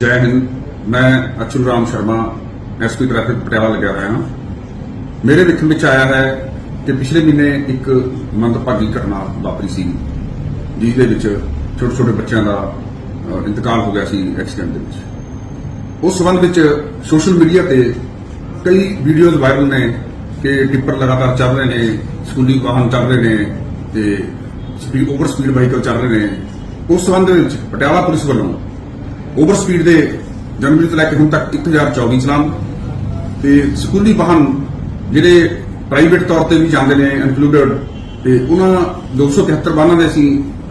ਜੈ ਹਿੰਦ। ਮੈਂ Achul Ram Sharma SP traffic Patiala ਲੱਗਿਆ ਹੋਇਆ ਹਾਂ। ਮੇਰੇ ਵੇਖਣ ਵਿੱਚ ਆਇਆ ਹੈ ਕਿ ਪਿਛਲੇ ਮਹੀਨੇ ਇੱਕ ਮੰਦਭਾਗੀ ਘਟਨਾ ਵਾਪਰੀ ਸੀ ਜਿਸ ਦੇ ਵਿੱਚ ਛੋਟੇ ਛੋਟੇ ਬੱਚਿਆਂ ਦਾ ਇੰਤਕਾਲ ਹੋ ਗਿਆ ਸੀ ਐਕਸੀਡੈਂਟ ਦੇ ਵਿੱਚ। ਉਸ ਸੰਬੰਧ ਵਿੱਚ ਸੋਸ਼ਲ ਮੀਡੀਆ ਤੇ ਕਈ ਵੀਡੀਓਜ਼ ਵਾਇਰਲ ਨੇ ਕਿ ਟਿੱਪਰ ਲਗਾਤਾਰ ਚੱਲ ਰਹੇ ਨੇ, ਸਕੂਲੀ ਵਾਹਨ ਚੱਲ ਰਹੇ ਨੇ ਤੇ ਸਪੀਡ ਓਵਰ ਸਪੀਡ ਵਾਹੀਕਲ ਚੱਲ ਰਹੇ ਨੇ। ਉਸ ਸੰਬੰਧ ਵਿੱਚ ਪਟਿਆਲਾ ਪੁਲਿਸ ਵੱਲੋਂ ਓਵਰ ਸਪੀਡ ਦੇ ਜਨਵਰੀ ਤੋਂ ਲੈ ਕੇ ਹੁਣ ਤੱਕ 1024 ਚਲਾਨ ਤੇ ਸਕੂਲੀ ਵਾਹਨ ਜਿਹੜੇ ਪ੍ਰਾਈਵੇਟ ਤੌਰ ਤੇ ਵੀ ਜਾਂਦੇ ਨੇ ਇਨਕਲੂਡਡ ਤੇ ਉਹਨਾਂ 273 ਵਾਹਨਾਂ ਦੇ ਅਸੀਂ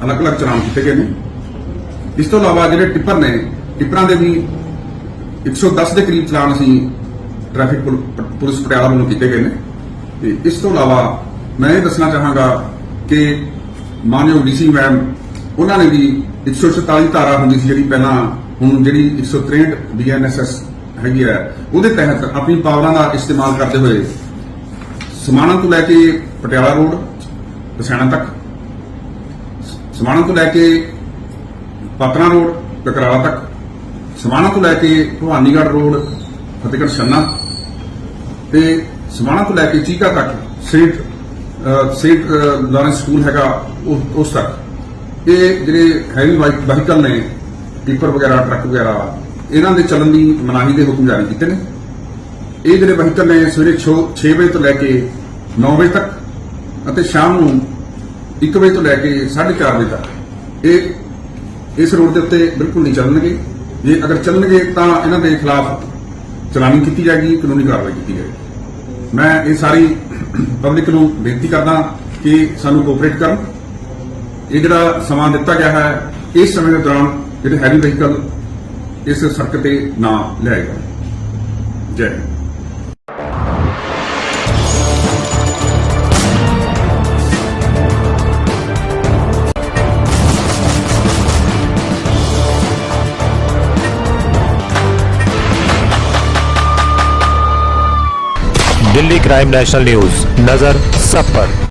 ਅਲੱਗ-ਅਲੱਗ ਚਲਾਨ ਕੀਤੇ ਗਏ ਨੇ। ਇਸ ਤੋਂ ਇਲਾਵਾ ਜਿਹੜੇ ਟਿੱਪਰ ਨੇ, ਟਿੱਪਰਾਂ ਦੇ ਵੀ 110 ਦੇ ਕਰੀਬ ਚਲਾਨ ਅਸੀਂ ਟ੍ਰੈਫਿਕ ਪੁਲਿਸ ਪਟਿਆਲਾ ਵੱਲੋਂ ਕੀਤੇ ਗਏ ਨੇ। ਤੇ ਇਸ ਤੋਂ ਇਲਾਵਾ ਮੈਂ ਇਹ ਦੱਸਣਾ ਚਾਹਾਂਗਾ ਕਿ ਮਾਨਯੋਗ ਡੀਸੀ ਮੈਮ, ਉਹਨਾਂ ਨੇ ਵੀ 144 ਧਾਰਾ ਹੁੰਦੀ ਸੀ ਜਿਹੜੀ ਪਹਿਲਾਂ ਹੁਣ ਜਿਹੜੀ 163 ਬੀਐਨਐਸਐਸ ਹੈਗੀ ਹੈ ਉਹਦੇ ਤਹਿਤ ਆਪਣੀ ਪਾਵਰਾਂ ਦਾ ਇਸਤੇਮਾਲ ਕਰਦੇ ਹੋਏ ਸਮਾਣਾ ਤੋਂ ਲੈ ਕੇ ਪਟਿਆਲਾ ਰੋਡ ਦਸੈਣਾ ਤੱਕ ਸਮਾਣਾ ਤੋਂ ਲੈ ਕੇ ਪਤਨਾ ਰੋਡ ਕਕਰਾਲਾ ਤੱਕ ਸਮਾਣਾ ਤੋਂ ਲੈ ਕੇ ਭਵਾਨੀਗੜ੍ਹ ਰੋਡ ਫਤਿਹਗੜ੍ਹ ਛੰਨਾ ਤੇ ਸਮਾਣਾ ਤੋਂ ਲੈ ਕੇ ਚੀਕਾ ਤੱਕ ਸੇਠ ਸੇਠ ਅ, ਲਾਰੈਂਸ ਸਕੂਲ ਹੈਗਾ ਉਸ ਤੱਕ। ਇਹ ਜਿਹੜੇ ਹੈਵੀ ਵਹੀਕਲ ਨੇ, ਟਿੱਪਰ ਵਗੈਰਾ, ਟਰੱਕ ਵਗੈਰਾ, ਇਹਨਾਂ ਦੇ ਚੱਲਣ ਦੀ ਮਨਾਹੀ ਦੇ ਹੁਕਮ ਜਾਰੀ ਕੀਤੇ ਨੇ। ਇਹ ਜਿਹੜੇ ਵਹੀਕਲ ਨੇ, ਸਵੇਰੇ 6 ਵਜੇ ਤੋਂ ਲੈ ਕੇ 9 ਵਜੇ ਤੱਕ ਅਤੇ ਸ਼ਾਮ ਨੂੰ 1 ਵਜੇ ਤੋਂ ਲੈ ਕੇ 4:30 ਵਜੇ ਤੱਕ ਇਹ, ਇਸ ਰੋਡ ਦੇ ਉੱਤੇ ਬਿਲਕੁਲ ਨਹੀਂ ਚੱਲਣਗੇ। ਜੇ ਅਗਰ ਚੱਲਣਗੇ ਤਾਂ ਇਹਨਾਂ ਦੇ ਖਿਲਾਫ ਚਲਾਨੀ ਕੀਤੀ ਜਾਏਗੀ, ਕਾਨੂੰਨੀ ਕਾਰਵਾਈ ਕੀਤੀ ਜਾਏਗੀ। ਮੈਂ ਇਹ ਸਾਰੀ ਪਬਲਿਕ ਨੂੰ ਬੇਨਤੀ ਕਰਦਾ ਕਿ ਸਾਨੂੰ ਕੋਆਪਰੇਟ ਕਰਨ। ਇਹ ਜਿਹੜਾ ਸਮਾਂ ਦਿੱਤਾ ਗਿਆ ਹੈ ਇਸ ਸਮੇਂ ਦੇ ਦੌਰਾਨ ਜਿਹੜੇ ਹੈਵੀ ਵਹੀਕਲ ਇਸ ਸੜਕ ਤੇ ਨਾ ਲਿਆਏਗਾ Jai Hind Delhi crime national news नजर सब पर